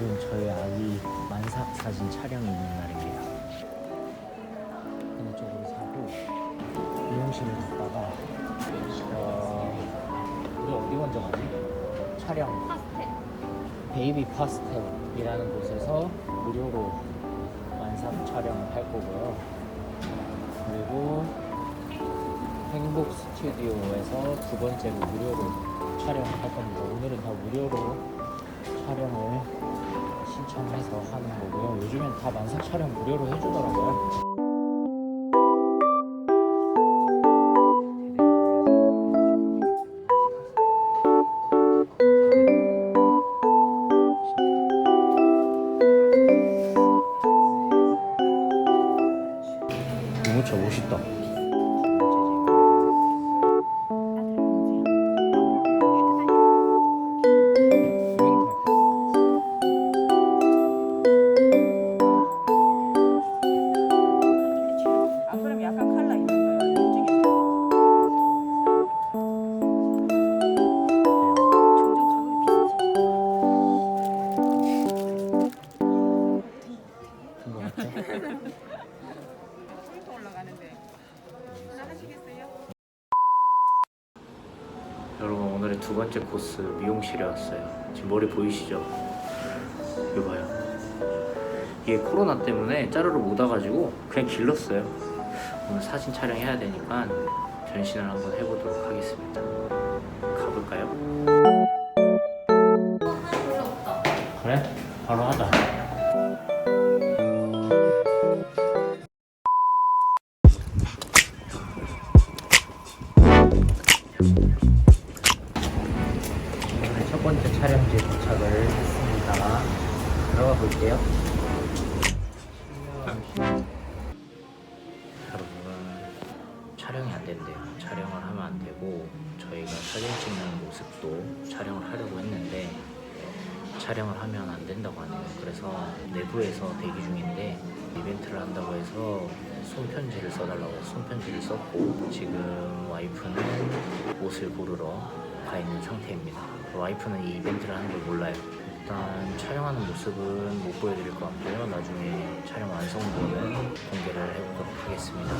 아기 만삭 사진 촬영이 있는 날입니다. 어느 쪽으로 사고 미용실을 갔다가 어, 우리 어디 먼저 가지? 촬영 파스텔. 베이비 파스텔이라는 곳에서 무료로 완삭 촬영을 할 거고요. 그리고 행복 스튜디오에서 두 번째로 무료로 촬영을 할 겁니다. 오늘은 다 무료로 촬영을 신청해서 하는 거고요. 요즘엔 다 만삭 촬영 무료로 해주더라고요. 유모차 멋있다. 여러분 오늘의 두 번째 코스 미용실에 왔어요. 지금 머리 보이시죠? 이거 봐요. 이게 코로나 때문에 자르러 못 와가지고 그냥 길렀어요. 오늘 사진 촬영해야 되니까 변신을 한번 해보도록 하겠습니다. 가볼까요? 그래? 바로 하자. 첫 번째 촬영지에 도착을 했습니다. 들어가 볼게요. 여러분 촬영이 안 된대요. 촬영을 하면 안 되고 저희가 사진 찍는 모습도 촬영을 하려고 했는데 촬영을 하면 안 된다고 하네요. 그래서 내부에서 대기 중인데 이벤트를 한다고 해서 손편지를 써달라고 손편지를 썼고 지금 와이프는 옷을 고르러 가 있는 상태입니다. 와이프는 이 이벤트를 하는 걸 몰라요. 일단 촬영하는 모습은 못 보여드릴 것 같고요. 나중에 촬영 완성도는 공개를 해보도록 하겠습니다.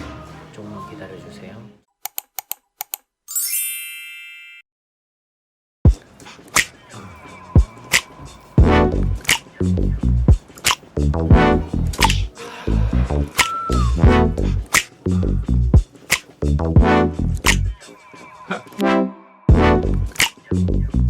조금만 기다려주세요.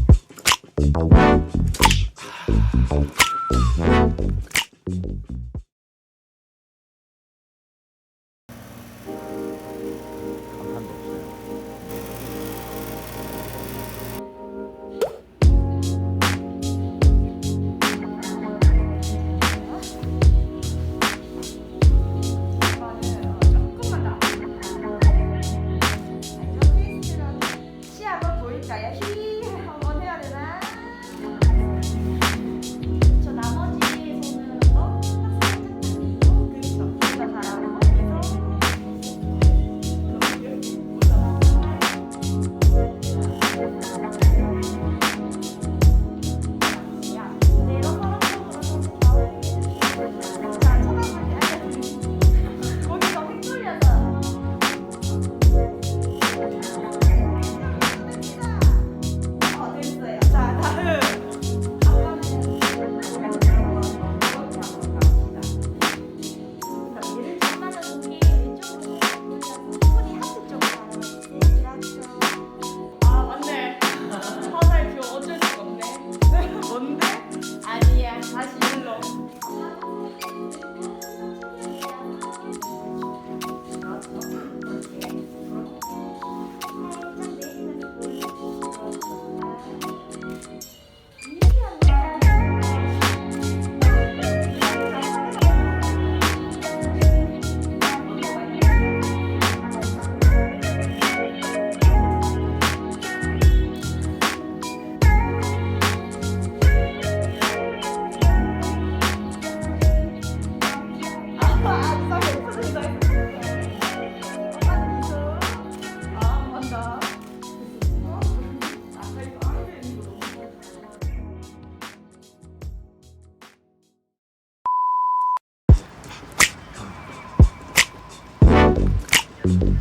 Thank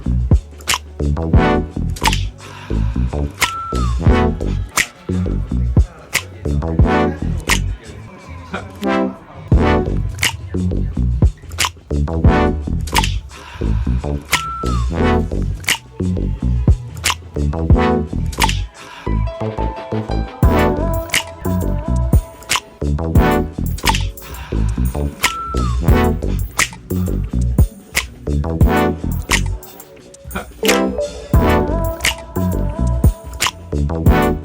Oh.